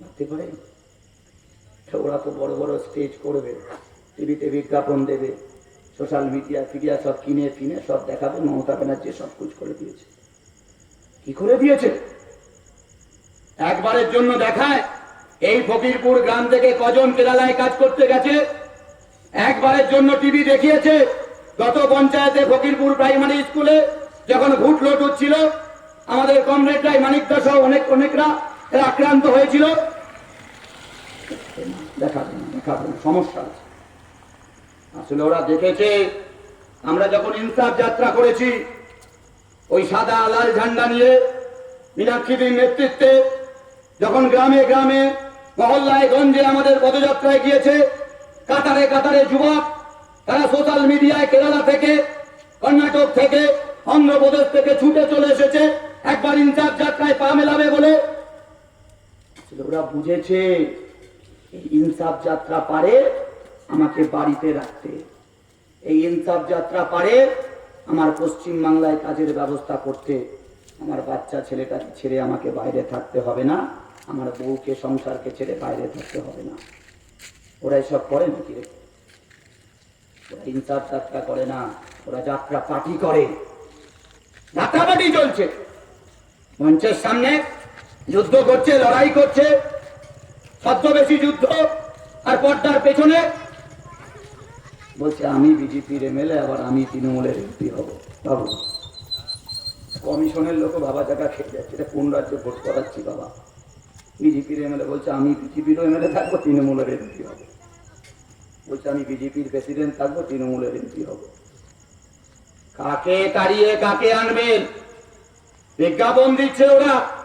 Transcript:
ভাবতে পারে তো ওরা তো বড় বড় স্টেজ করবে টিভিতে বিজ্ঞাপন দেবে সোশ্যাল মিডিয়া ফিডিয়া সব কিনে ফিনে সব দেখাবে, মমতা ব্যানার্জি সব কুচ করে দিয়েছে। কি করে দিয়েছে? একবারের জন্য দেখায়, এই ফকিরপুর গ্রাম থেকে কজন কেরালায় কাজ করতে গেছে? একবারের জন্য টিভি দেখিয়েছে, গত পঞ্চায়েতে ফকিরপুর প্রাইমারি স্কুলে যখন ভোট লোট হচ্ছিল, আমাদের কমরেডরাই মানিকদা সহ অনেক অনেকরা এরা আক্রান্ত হয়েছিল। সমস্যা আসলে ওরা দেখেছে, আমরা যখন ইনসাফ যাত্রা করেছি, ওই সাদা লাল ঝান্ডা নিয়ে মীনাক্ষীদের নেতৃত্বে যখন গ্রামে গ্রামে মহল্লায় গঞ্জে আমাদের পদযাত্রায় গিয়েছে, কাতারে কাতারে যুবক, তারা সোশ্যাল মিডিয়ায় কেরালা থেকে, কর্ণাটক থেকে, অন্ধ্রপ্রদেশ থেকে ছুটে চলে এসেছে। একবার ইনসাফ যাত্রায় পা মেলাবে বলে ওরা বুঝেছে, এই ইনসাফ যাত্রা পারে, আমাকে বাড়িতে রাখতে। এই ইনসাফ যাত্রা পারে, আমার পশ্চিম বাংলায় কাজের ব্যবস্থা করতে। আমার বাচ্চা ছেলেটাকে ছেড়ে আমাকে বাইরে থাকতে হবে না, আমার বউকে সংসারকে ছেড়ে বাইরে থাকতে হবে না। ওরা এসব করে নাকি? ওরা ইনসাফ যাত্রা করে না, ওরা যাত্রা পার্টি করে। যাত্রা চলছে। মঞ্চের সামনে যুদ্ধ করছে, লড়াই করছে। ছদ্মবেশী যুদ্ধ আর পর্দার পেছনে। বলছে, আমি বিজেপির এমএলএ, আবার আমি তৃণমূলের এমপি হব। বাবু, কমিশনের লোক বাবা জায়গা খেয়ে যাচ্ছে। এটা কোন রাজ্যে ভোট করাচ্ছি বাবা? বিজেপির এমএলএ বলছে, আমি বিজেপির এমএলএ থাকব, তৃণমূলের এমপি হব। বলছে, আমি বিজেপির প্রেসিডেন্ট থাকব, তৃণমূলের এমপি হব। কাকে তাড়িয়ে কাকে আনবেন বিজ্ঞাপন দিচ্ছে ওরা।